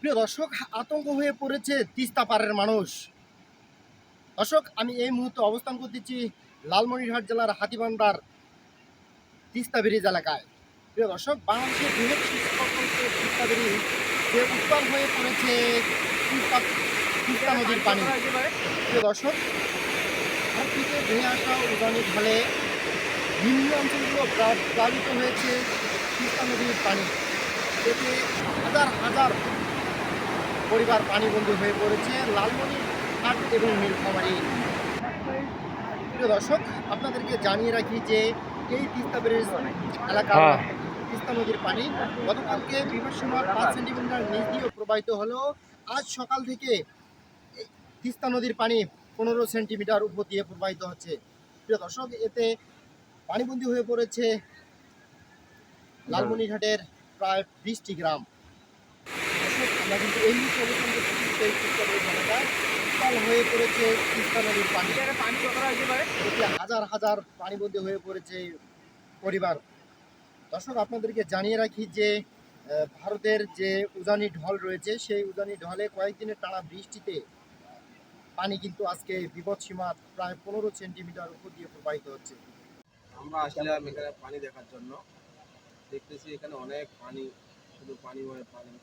প্রিয় দর্শক, আতঙ্ক হয়ে পড়েছে তিস্তা পাড়ের মানুষ। দর্শক, আমি এই মুহূর্তে অবস্থান করতেছি লালমনিরহাট জেলার হাতিবান্দার তিস্তা ব্রিজ এলাকায়। প্রিয় দর্শক, বাংলাদেশের বৃহৎ তিস্তা ব্রিজ যে উত্তাল হয়ে পড়েছে, তিস্তা তিস্তা নদীর পানি। প্রিয় দর্শক হাত থেকে ধেয়ে আসা উদানি ঢালে নিম্ন অঞ্চলগুলো প্লা- প্লাবিত হয়েছে তিস্তা নদীর পানি। এতে হাজার হাজার পরিবার পানিবন্দী হয়ে পড়েছে লালমনি হাট এবং নীলফামারী। প্রিয় দর্শক আপনাদেরকে জানিয়ে রাখি যে এই তিস্তা ব্রিজ এলাকার হ্যাঁ। তিস্তা নদীর পানি গতকালকে বিভিন্ন সময় পাঁচ সেন্টিমিটার নিচ দিয়েও প্রবাহিত হলেও আজ সকাল থেকে তিস্তা নদীর পানি পনেরো সেন্টিমিটার উপর দিয়ে প্রবাহিত হচ্ছে। প্রিয় দর্শক এতে পানিবন্দী হয়ে পড়েছে লালমনিরহাটের প্রায় বিশটি গ্রাম। আমরা কিন্তু এই উত্তাল হয়ে পড়েছে তিস্তা নদীর পানি। এতে হাজার হাজার পানিবন্দী হয়ে পড়েছে পরিবার। দর্শক আপনাদেরকে জানিয়ে রাখি যে ভারতের যে উজানি ঢল রয়েছে সেই উজানি ঢলে কয়েকদিনের টানা বৃষ্টিতে পানি কিন্তু আজকে বিপদ সীমা প্রায় পনেরো সেন্টিমিটার উপর দিয়ে প্রবাহিত হচ্ছে। আমরা আসলাম এখানে পানি দেখার জন্য। দেখতেছি এখানে অনেক পানি শুধু পানিময় পানি।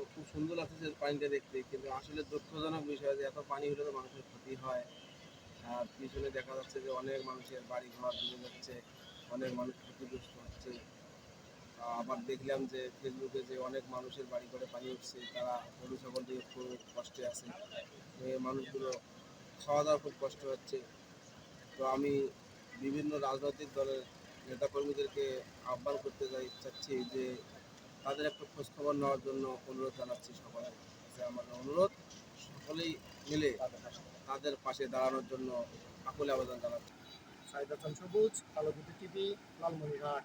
তো খুব সুন্দর লাগছে পানিটা দেখতে, কিন্তু আসলে দুঃখজনক বিষয় যে এত পানি হলে তো মানুষের ক্ষতি হয়। আর পিছনে দেখা যাচ্ছে যে অনেক মানুষের বাড়ি ঘর ডুবে যাচ্ছে, অনেক মানুষ ক্ষতিগ্রস্ত হচ্ছে। আবার দেখলাম যে ফেসবুকে যে অনেক মানুষের বাড়ি ঘরে পানি উঠছে, তারা গরু, ছাগল দিয়ে খুব কষ্টে আছে। মানুষগুলো খাওয়া দাওয়া খুব কষ্ট হচ্ছে। তো আমি বিভিন্ন রাজনৈতিক দলের নেতাকর্মীদেরকে আহ্বান করতে চাই চাচ্ছি যে তাদের একটু খোঁজখবর নেওয়ার জন্য অনুরোধ জানাচ্ছি সবাই যে আমাদের অনুরোধ, সকলেই মিলে তাদের পাশে দাঁড়ানোর জন্য আকুলে আবেদন জানাচ্ছি। সাইদ হাসান সবুজ আলোকিত টিভি, লালমনিরহাট।